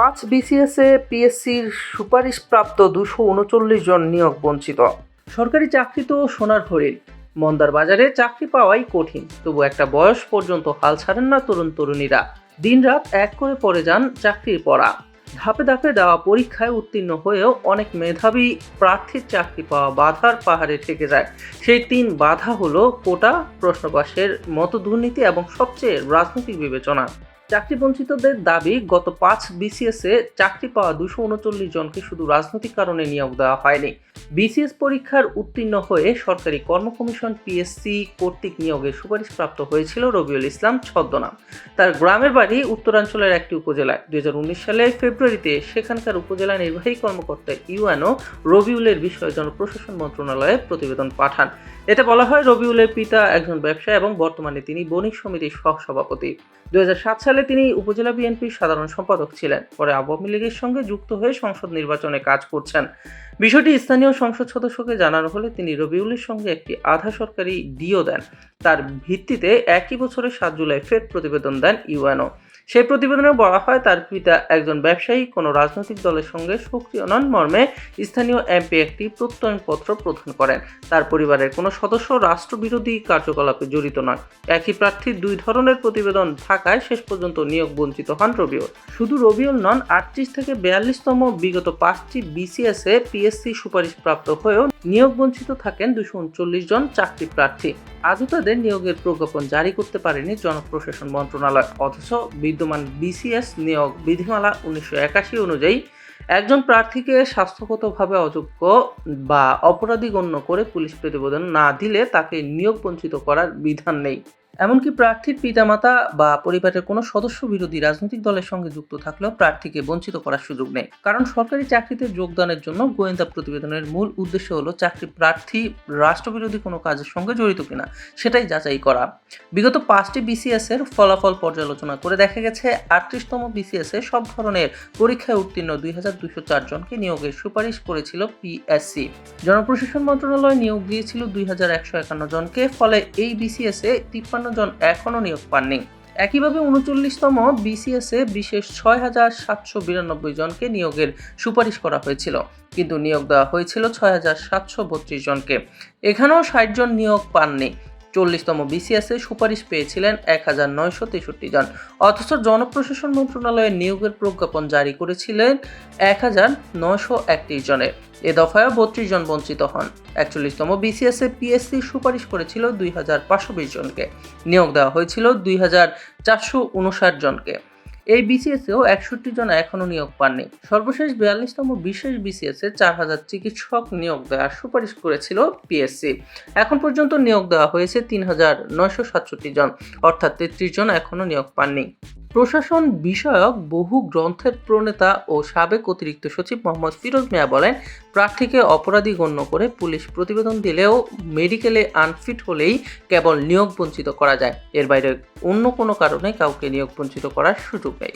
পাঁচ বিসিএসে পিএসসির সুপারিশপ্রাপ্ত দুশো উনচল্লিশ জন নিয়োগ বঞ্চিত। সরকারি চাকরি তো সোনার হরিণ। মন্দার বাজারে চাকরি পাওয়াই কঠিন। তবু একটা বয়স পর্যন্ত হাল ছাড়েন না তরুণ তরুণীরা। দিনরাত এক করে পড়ে যান চাকরির পড়া। ধাপে ধাপে দেওয়া পরীক্ষায় উত্তীর্ণ হয়েও অনেক মেধাবী প্রার্থীর চাকরি পাওয়া বাধার পাহাড়ে থেকে যায়। সেই তিন বাধা হলো কোটা, প্রশ্নবাসের মতো দুর্নীতি এবং সবচেয়ে রাজনৈতিক বিবেচনা। চাকরি বঞ্চিতদের দাবি, গত পাঁচ বিসিএসে চাকরি পাওয়া দুশো উনচল্লিশ জনকে শুধু রাজনৈতিক কারণে নিয়োগ দেওয়া হয়নি। বিসিএস পরীক্ষার উত্তীর্ণ হয়ে সরকারি কর্ম কমিশন পিএসসি কর্তৃক নিয়োগের সুপারিশপ্রাপ্ত হয়েছিল রবিউল ইসলাম ছদ্মনাম। তার গ্রামের বাড়ি উত্তরাঞ্চলের একটি উপজেলায়। দুই হাজার উনিশ সালে ফেব্রুয়ারিতে সেখানকার উপজেলা নির্বাহী কর্মকর্তা ইউএনও রবিউলের বিষয়ে জনপ্রশাসন মন্ত্রণালয়ে প্রতিবেদন পাঠান। এতে বলা হয়, রবিউলের পিতা একজন ব্যবসায়ী এবং বর্তমানে তিনি বণিক সমিতির সহসভাপতি। দুই সালে তিনি উপজেলা বিএনপির সাধারণ সম্পাদক ছিলেন। পরে আওয়ামী লীগের সঙ্গে যুক্ত হয়ে সংসদ নির্বাচনে কাজ করছেন। বিষয়টি স্থানীয় সংসদ সদস্যকে জানানো হলে তিনি রবিউলের সঙ্গে একটি আধা সরকারি ডিও দেন। তার ভিত্তিতে একই বছরের সাত জুলাই ফের প্রতিবেদন দেন ইউএনও। সেই প্রতিবেদনে বলা হয়, তার পিতা একজন ব্যবসায়ী, কোনো রাজনৈতিক দলের সঙ্গে সক্রিয় নন। মর্মে স্থানীয় এমপি একটি প্রত্যয়নপত্র প্রদান করেন। তার পরিবারের কোনো সদস্য রাষ্ট্রবিরোধী কার্যকলাপে জড়িত নয় একই প্রার্থীর দুই ধরনের প্রতিবেদন থাকায় শেষ পর্যন্ত নিয়োগ বঞ্চিত হন রবিউল। শুধু রবিউল নন, আটত্রিশ থেকে বিয়াল্লিশতম বিগত পাঁচটি বিসিএসে পিএসসি সুপারিশপ্রাপ্ত হয়েও নিয়োগ বঞ্চিত থাকেন দুশো উনচল্লিশ জন চাকরি প্রার্থী। আজও তাদের নিয়োগের প্রজ্ঞাপন জারি করতে পারেনি জনপ্রশাসন মন্ত্রণালয়। অথচ বিদ্যমান বিসিএস নিয়োগ বিধিমালা উনিশশো একাশি অনুযায়ী একজন প্রার্থীকে স্বাস্থ্যগতভাবে অযোগ্য বা অপরাধী গণ্য করে পুলিশ প্রতিবেদন না দিলে তাকে নিয়োগ বঞ্চিত করার বিধান নেই। এমনকি প্রার্থীর পিতামাতা বা পরিবারের কোনো সদস্য বিরোধী রাজনৈতিক দলের সঙ্গে যুক্ত থাকলেও প্রার্থীকে বঞ্চিত করার সুযোগ নেই। কারণ সরকারি চাকরিতে যোগদানের জন্য গোয়েন্দা প্রতিবেদনের মূল উদ্দেশ্য হলো চাকরি প্রার্থী, রাষ্ট্রবিরোধী কোনো কাজের সঙ্গে জড়িত কিনা, সেটাই যাচাই করা। বিগত পাঁচটি বিসিএস এর ফলাফল পর্যালোচনা করে দেখা গেছে, আটত্রিশতম বিসিএস এ সব ধরনের পরীক্ষায় উত্তীর্ণ দুই হাজার দুশো চার জনকে নিয়োগের সুপারিশ করেছিল পিএসসি জনপ্রশাসন মন্ত্রণালয় নিয়োগ দিয়েছিল দুই হাজার একশো একান্ন জনকে, ফলে এই বিসিএস এ তিপ্পান্ন জন এখনও নিয়োগ পাননি। একইভাবে উনচল্লিশতম বিসিএসে বিশেষ ছয় হাজার সাতশো বিরানব্বই জনকে নিয়োগের সুপারিশ করা হয়েছিল, কিন্তু নিয়োগ দেওয়া হয়েছিল ছয় হাজার সাতশো বত্রিশ জনকে। এখানেও ষাট জন নিয়োগ পাননি। চল্লিশতম বিসিএসে সুপারিশ পেয়েছিলেন এক হাজার নয়শো তেষট্টি জন। অথচ জনপ্রশাসন মন্ত্রণালয়ের নিয়োগের প্রজ্ঞাপন জারি করেছিলেন এক হাজার নয়শো একত্রিশ জনের। এ দফায় বত্রিশ জন বঞ্চিত হন। একচল্লিশতম বিসিএসএ পিএসসি সুপারিশ করেছিল দুই হাজার পাঁচশো বিশ জনকে। নিয়োগ দেওয়া হয়েছিল দুই হাজার চারশো উনষাট জনকে। এই বিসিএসেও একষট্টি জন এখনও নিয়োগ পাননি। সর্বশেষ বিয়াল্লিশতম বিশেষ বিসিএসে চার হাজার চিকিৎসক নিয়োগ দেওয়ার সুপারিশ করেছিল পিএসসি এখন পর্যন্ত নিয়োগ দেওয়া হয়েছে তিন হাজার নয়শো সাতষট্টি জন, অর্থাৎ তেত্রিশ জন এখনও নিয়োগ পাননি। প্রশাসন বিষয়ক বহু গ্রন্থের প্রণেতা ও সাবেক অতিরিক্ত সচিব মোহাম্মদ ফিরোজ মিয়া বলেন, প্রার্থীকে অপরাধী গণ্য করে পুলিশ প্রতিবেদন দিলেও মেডিকেলে আনফিট হলেই কেবল নিয়োগ বঞ্চিত করা যায়। এর বাইরে অন্য কোনো কারণে কাউকে নিয়োগ বঞ্চিত করার সুযোগ নেই।